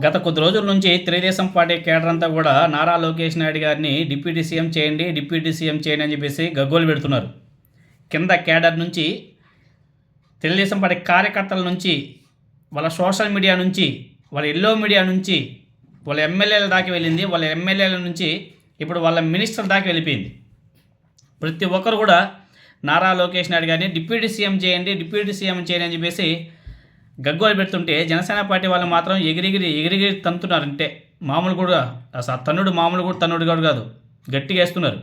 గత కొద్ది రోజుల నుంచి తెలుగుదేశం పార్టీ కేడర్ అంతా కూడా నారా లోకేష్ నాయుడు గారిని డిప్యూటీ సీఎం చేయండి డిప్యూటీ సీఎం చేయండి అని చెప్పేసి గగ్గోలు పెడుతున్నారు. కింద కేడర్ నుంచి తెలుగుదేశం పార్టీ కార్యకర్తల నుంచి వాళ్ళ సోషల్ మీడియా నుంచి వాళ్ళ ఎల్లో మీడియా నుంచి వాళ్ళ ఎమ్మెల్యేల దాకా వెళ్ళింది. వాళ్ళ ఎమ్మెల్యేల నుంచి ఇప్పుడు వాళ్ళ మినిస్టర్ దాకా వెళ్ళిపోయింది. ప్రతి ఒక్కరు కూడా నారా లోకేష్ నాయుడు గారిని డిప్యూటీ సీఎం చేయండి డిప్యూటీ సీఎం చేయండి అని చెప్పేసి గగ్గోలు పెడుతుంటే జనసేన పార్టీ వాళ్ళు మాత్రం ఎగిరిగిరి ఎగిరిగిరి తంతున్నారు అంటే మామూలు కూడా అసలు తన్నుడు మామూలు కూడా తన్నుడు కూడా కాదు. గట్టిగా వేస్తున్నారు.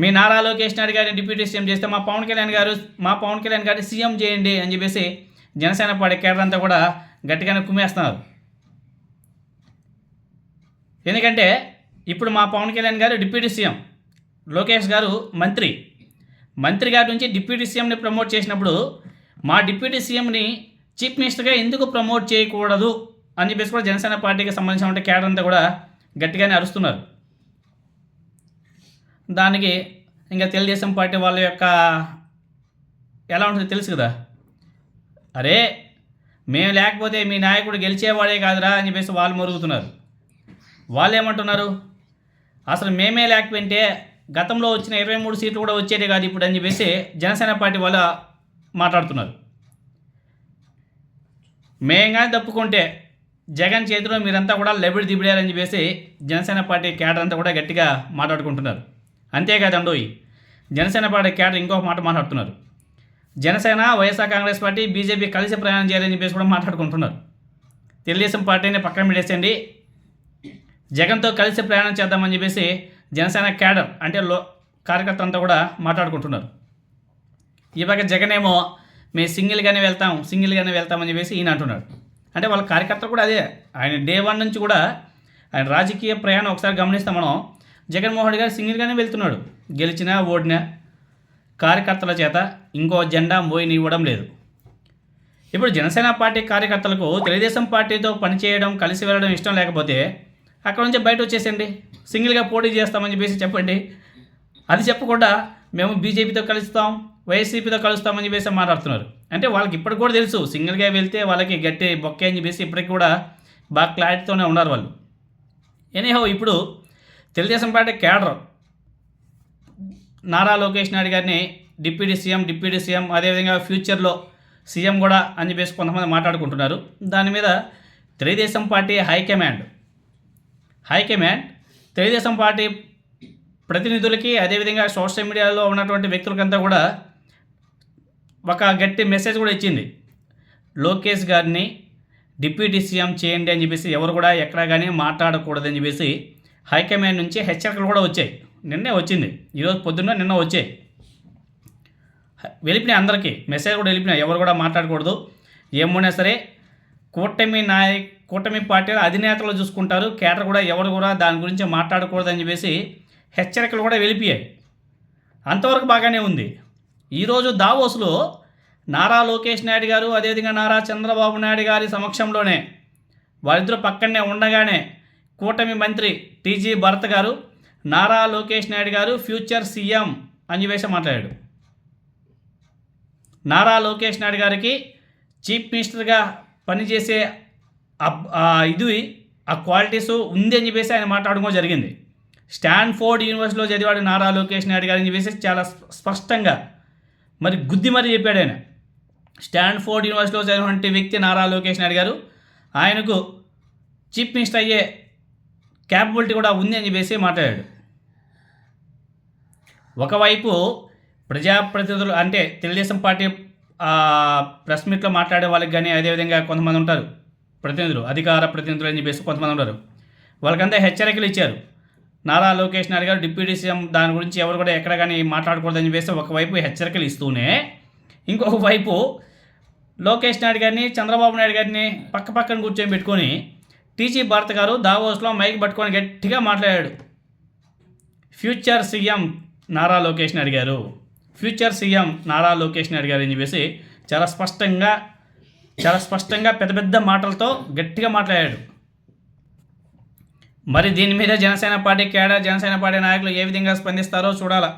మీ నారా లోకేష్ నాయుడు గారిని డిప్యూటీ సీఎం చేస్తే మా పవన్ కళ్యాణ్ గారు మా పవన్ కళ్యాణ్ గారిని సీఎం చేయండి అని చెప్పేసి జనసేన పార్టీ కేడర్ అంతా కూడా గట్టిగానే కుమ్మేస్తున్నారు. ఎందుకంటే ఇప్పుడు మా పవన్ కళ్యాణ్ గారు డిప్యూటీ సీఎం లోకేష్ గారు మంత్రి. మంత్రి గారి నుంచి డిప్యూటీ సీఎంని ప్రమోట్ చేసినప్పుడు మా డిప్యూటీ సీఎంని చీఫ్ మినిస్టర్గా ఎందుకు ప్రమోట్ చేయకూడదు అని చెప్పేసి కూడా జనసేన పార్టీకి సంబంధించిన క్యాడర్ అంతా కూడా గట్టిగానే అరుస్తున్నారు. దానికి ఇంకా తెలుగుదేశం పార్టీ వాళ్ళ యొక్క ఎలా ఉంటుందో తెలుసు కదా? అరే మేము లేకపోతే మీ నాయకుడు గెలిచేవాడే కాదురా అని చెప్పేసి వాళ్ళు మరుగుతున్నారు. వాళ్ళు ఏమంటున్నారు? అసలు మేమే లేకపోయింటే గతంలో వచ్చిన ఇరవై మూడు సీట్లు కూడా వచ్చేదే కాదు ఇప్పుడు అని చెప్పేసి జనసేన పార్టీ వాళ్ళ మాట్లాడుతున్నారు. మేం కానీ తప్పుకుంటే జగన్ చేతిలో మీరంతా కూడా లెబిడి దిబిడారని చెప్పేసి జనసేన పార్టీ కేడర్ అంతా కూడా గట్టిగా మాట్లాడుకుంటున్నారు. అంతేకాదండోయ్ జనసేన పార్టీ క్యాడర్ ఇంకొక మాట మాట్లాడుతున్నారు. Janasena YSR Congress party BJP కలిసి ప్రయాణం చేయాలని చెప్పేసి కూడా మాట్లాడుకుంటున్నారు. తెలుగుదేశం పార్టీని పక్కన పెట్టేసండి జగన్తో కలిసి ప్రయాణం చేద్దామని చెప్పేసి జనసేన క్యాడర్ అంటే లో కార్యకర్త అంతా కూడా మాట్లాడుకుంటున్నారు. ఈ పక్క జగన్ ఏమో మేము సింగిల్గానే వెళ్తాం సింగిల్గానే వెళ్తామని చెప్పేసి ఈయన అంటున్నాడు. అంటే వాళ్ళ కార్యకర్తలు కూడా అదే ఆయన డే వన్ నుంచి కూడా ఆయన రాజకీయ ప్రయాణం ఒకసారి గమనిస్తాం మనం జగన్మోహన్ గారు సింగిల్గానే వెళ్తున్నాడు. గెలిచినా ఓడినా కార్యకర్తల చేత ఇంకో జెండా మోయిని ఇవ్వడం లేదు. ఇప్పుడు జనసేన పార్టీ కార్యకర్తలకు తెలుగుదేశం పార్టీతో పనిచేయడం కలిసి వెళ్ళడం ఇష్టం లేకపోతే అక్కడ నుంచి బయట వచ్చేసండి సింగిల్గా పోటీ చేస్తామని చెప్పేసి చెప్పండి. అది చెప్పకుండా మేము బీజేపీతో కలుస్తాం వైసీపీతో కలుస్తామని చెప్పేసి మాట్లాడుతున్నారు. అంటే వాళ్ళకి ఇప్పటికి కూడా తెలుసు సింగిల్గా వెళ్తే వాళ్ళకి గట్టి బొక్కే అని చెప్పేసి ఇప్పటికి కూడా బాగా క్లారిటీతోనే ఉన్నారు వాళ్ళు. ఎనీహో ఇప్పుడు తెలుగుదేశం పార్టీ కేడర్ నారా లోకేష్ నాయుడు గారిని డిప్యూటీ సీఎం డిప్యూటీ సీఎం అదేవిధంగా ఫ్యూచర్లో సీఎం కూడా అని చెప్పేసి కొంతమంది మాట్లాడుకుంటున్నారు. దాని మీద Telugu Desam party high command high command Telugu Desam party ప్రతినిధులకి అదేవిధంగా సోషల్ మీడియాలో ఉన్నటువంటి వ్యక్తులకంతా కూడా ఒక గట్టి మెసేజ్ కూడా ఇచ్చింది. లోకేష్ గారిని డిప్యూటీ సీఎం చేయండి అని చెప్పేసి ఎవరు కూడా ఎక్కడ కానీ మాట్లాడకూడదని చెప్పేసి హైకమాండ్ నుంచి హెచ్చరికలు కూడా వచ్చాయి. నిన్నే వచ్చింది. ఈరోజు పొద్దున్న నిన్న వచ్చాయి. వెళ్ళిపోయినాయి అందరికీ. మెసేజ్ కూడా వెళ్ళిపోయినాయి. ఎవరు కూడా మాట్లాడకూడదు. ఏమున్నా సరే కూటమి నాయ కూటమి పార్టీల అధినేతలు చూసుకుంటారు. కేటర్ కూడా ఎవరు కూడా దాని గురించి మాట్లాడకూడదని చెప్పేసి హెచ్చరికలు కూడా వెళ్ళిపోయాయి. అంతవరకు బాగానే ఉంది. ఈరోజు దావోస్లో నారా లోకేష్ నాయుడు గారు అదేవిధంగా నారా చంద్రబాబు నాయుడు గారి సమక్షంలోనే వారిద్దరు పక్కనే ఉండగానే కూటమి మంత్రి టీజీ భరత్ గారు నారా లోకేష్ నాయుడు గారు ఫ్యూచర్ సీఎం అని చెప్పేసి మాట్లాడాడు. నారా లోకేష్ నాయుడు గారికి చీఫ్ మినిస్టర్గా పనిచేసే ఇది ఆ క్వాలిటీస్ ఉంది అని చెప్పేసి ఆయన మాట్లాడడం జరిగింది. స్టాన్ఫోర్డ్ యూనివర్సిటీలో చదివాడు నారా లోకేష్ నాయుడు గారు అని చెప్పేసి చాలా స్పష్టంగా మరి గుద్ది మరి చెప్పాడు ఆయన. స్టాన్ఫోర్డ్ యూనివర్సిటీలో చదివినటువంటి వ్యక్తి నారా లోకేష్ నాయుడు గారు ఆయనకు చీఫ్ మినిస్టర్ అయ్యే క్యాపబిలిటీ కూడా ఉంది అని చెప్పేసి మాట్లాడాడు. ఒకవైపు ప్రజాప్రతినిధులు అంటే తెలుగుదేశం పార్టీ ప్రెస్ మీట్లో మాట్లాడే వాళ్ళకి కానీ అదేవిధంగా కొంతమంది ఉంటారు. ప్రతినిధులు అధికార ప్రతినిధులు అని చెప్పేసి కొంతమంది ఉంటారు. వాళ్ళకంతా హెచ్చరికలు ఇచ్చారు. నారా లోకేష్ నాయుడు గారు డిప్యూటీ సీఎం దాని గురించి ఎవరు కూడా ఎక్కడ కానీ మాట్లాడకూడదని చెప్పేసి ఒకవైపు హెచ్చరికలు ఇస్తూనే ఇంకొక వైపు లోకేష్ నాయుడు గారిని చంద్రబాబు నాయుడు గారిని పక్క పక్కన కూర్చొని పెట్టుకొని టీజీ భారత్ గారు దావోస్లో మైక్ పట్టుకొని గట్టిగా మాట్లాడాడు. ఫ్యూచర్ సీఎం నారా లోకేష్ నాయుడు గారు. ఫ్యూచర్ సీఎం నారా లోకేష్ నాయుడు గారు అని చెప్పేసి చాలా స్పష్టంగా చాలా స్పష్టంగా పెద్ద పెద్ద మాటలతో గట్టిగా మాట్లాడాడు. మరి దీని మీద Janasena party cadre Janasena party నాయకులు ఏ విధంగా స్పందిస్తారో చూడాలా?